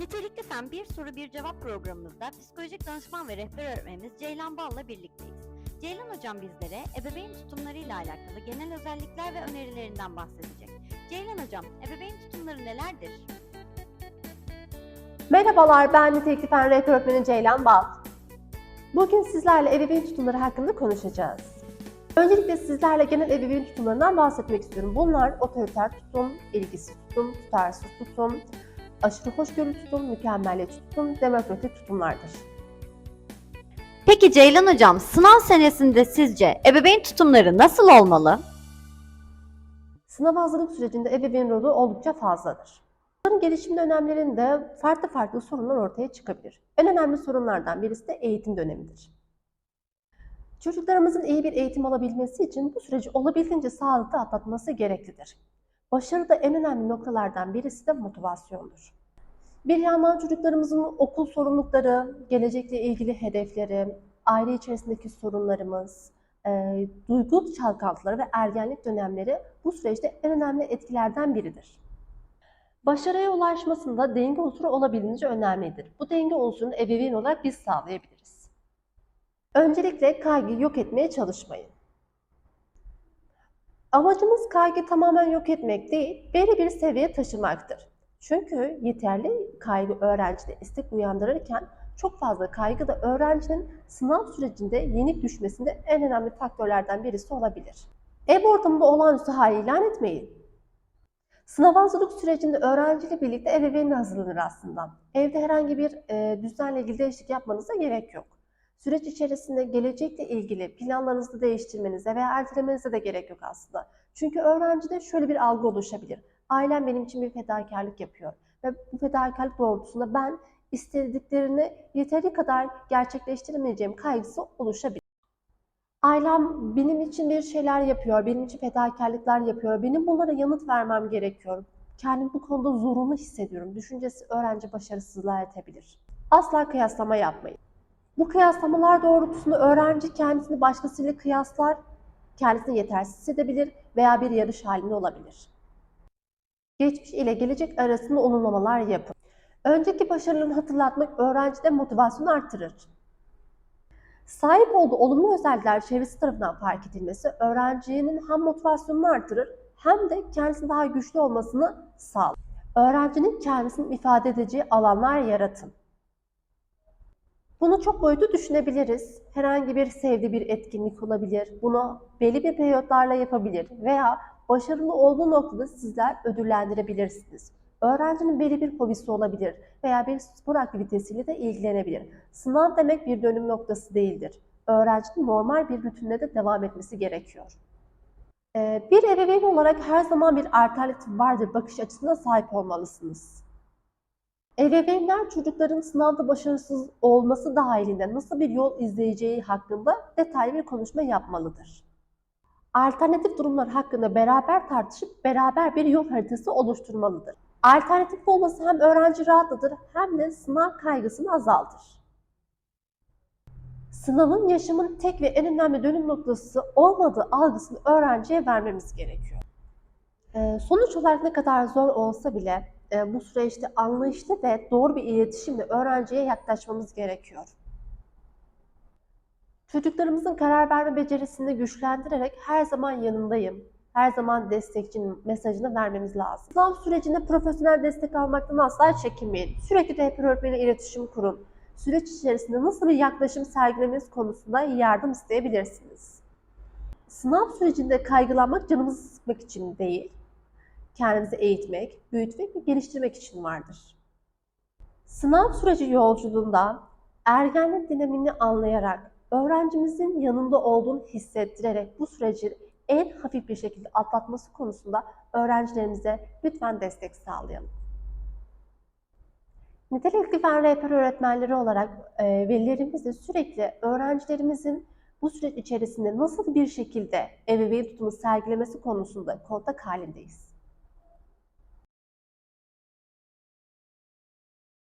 Nitelikli Fen Bir Soru Bir Cevap programımızda psikolojik danışman ve rehber öğretmenimiz Ceylan Bal'la birlikteyiz. Ceylan Hocam bizlere ebeveyn tutumlarıyla alakalı genel özellikler ve önerilerinden bahsedecek. Ceylan Hocam, ebeveyn tutumları nelerdir? Merhabalar, ben Nitelikli Fen Rehber Öğretmeni Ceylan Bal. Bugün sizlerle ebeveyn tutumları hakkında konuşacağız. Öncelikle sizlerle genel ebeveyn tutumlarından bahsetmek istiyorum. Bunlar otoriter tutum, ilgisiz tutum, tutarsız tutum, aşırı hoşgörülü tutum, mükemmeliyetçi tutum, demokratik tutumlardır. Peki Ceylan Hocam, sınav senesinde sizce ebeveyn tutumları nasıl olmalı? Sınav hazırlık sürecinde ebeveyn rolü oldukça fazladır. Bunların gelişim dönemlerinde farklı farklı sorunlar ortaya çıkabilir. En önemli sorunlardan birisi de eğitim dönemidir. Çocuklarımızın iyi bir eğitim alabilmesi için bu süreci olabildiğince sağlıklı atlatması gereklidir. Başarıda en önemli noktalardan birisi de motivasyondur. Bir yandan çocuklarımızın okul sorumlulukları, gelecekle ilgili hedefleri, aile içerisindeki sorunlarımız, e, duygu çalkantıları ve ergenlik dönemleri bu süreçte en önemli etkilerden biridir. Başarıya ulaşmasında denge unsuru olabildiğince önemlidir. Bu denge unsurunu ebeveyn olarak biz sağlayabiliriz. Öncelikle kaygıyı yok etmeye çalışmayın. Amacımız kaygıyı tamamen yok etmek değil, belli bir seviyeye taşımaktır. Çünkü yeterli kaygı öğrencide istek uyandırırken çok fazla kaygı da öğrencinin sınav sürecinde yenik düşmesinde en önemli faktörlerden birisi olabilir. Ev ortamında olağanüstü hal ilan etmeyin. Sınav hazırlık sürecinde öğrenciyle birlikte ebeveyn hazırlanır aslında. Evde herhangi bir e, düzenle ilgili değişiklik yapmanıza gerek yok. Süreç içerisinde gelecekle ilgili planlarınızı değiştirmenize veya ertelemenize de gerek yok aslında. Çünkü öğrencide şöyle bir algı oluşabilir. Ailem benim için bir fedakarlık yapıyor ve bu fedakarlık doğrultusunda ben istediklerini yeteri kadar gerçekleştiremeyeceğim kaygısı oluşabilir. Ailem benim için bir şeyler yapıyor, benim için fedakarlıklar yapıyor, benim bunlara yanıt vermem gerekiyor. Kendimi bu konuda zorunlu hissediyorum. Düşüncesi öğrenci başarısızlığa etebilir. Asla kıyaslama yapmayın. Bu kıyaslamalar doğrultusunda öğrenci kendisini başkasıyla kıyaslar, kendisini yetersiz hissedebilir veya bir yarış halinde olabilir. Geçmiş ile gelecek arasında olumlamalar yapın. Önceki başarılarını hatırlatmak öğrencide motivasyonu artırır. Sahip olduğu olumlu özellikler çevresi tarafından fark edilmesi öğrencinin hem motivasyonunu artırır hem de kendisinin daha güçlü olmasını sağlar. Öğrencinin kendisini ifade edeceği alanlar yaratın. Bunu çok boyutlu düşünebiliriz. Herhangi bir sevdiği bir etkinlik olabilir. Bunu belli bir periyotlarla yapabilir veya başarılı olduğu noktada sizler ödüllendirebilirsiniz. Öğrencinin belli bir hobisi olabilir veya bir spor aktivitesiyle de ilgilenebilir. Sınav demek bir dönüm noktası değildir. Öğrencinin normal bir rutinle de devam etmesi gerekiyor. Ee, Bir ebeveyn olarak her zaman bir alternatif vardır bakış açısına sahip olmalısınız. Ebeveynler çocukların sınavda başarısız olması dahilinde nasıl bir yol izleyeceği hakkında detaylı bir konuşma yapmalıdır. Alternatif durumlar hakkında beraber tartışıp beraber bir yol haritası oluşturmalıdır. Alternatif olması hem öğrenci rahatlatır hem de sınav kaygısını azaltır. Sınavın yaşamın tek ve en önemli dönüm noktası olmadığı algısını öğrenciye vermemiz gerekiyor. Ee, Sonuç olarak ne kadar zor olsa bile bu süreçte anlayışlı ve doğru bir iletişimle öğrenciye yaklaşmamız gerekiyor. Çocuklarımızın karar verme becerisini güçlendirerek her zaman yanındayım, her zaman destekçinin mesajını vermemiz lazım. Sınav sürecinde profesyonel destek almaktan asla çekinmeyin. Sürekli rehber öğretmeniyle iletişim kurun. Süreç içerisinde nasıl bir yaklaşım sergilemeniz konusunda yardım isteyebilirsiniz. Sınav sürecinde kaygılanmak canımızı sıkmak için değil, kendimizi eğitmek, büyütmek ve geliştirmek için vardır. Sınav süreci yolculuğunda ergenlik dinamini anlayarak, öğrencimizin yanında olduğunu hissettirerek bu süreci en hafif bir şekilde atlatması konusunda öğrencilerimize lütfen destek sağlayalım. Nitelikli fen rehber öğretmenleri olarak e, velilerimizle sürekli öğrencilerimizin bu süreç içerisinde nasıl bir şekilde ebeveyn tutumu sergilemesi konusunda kontak halindeyiz.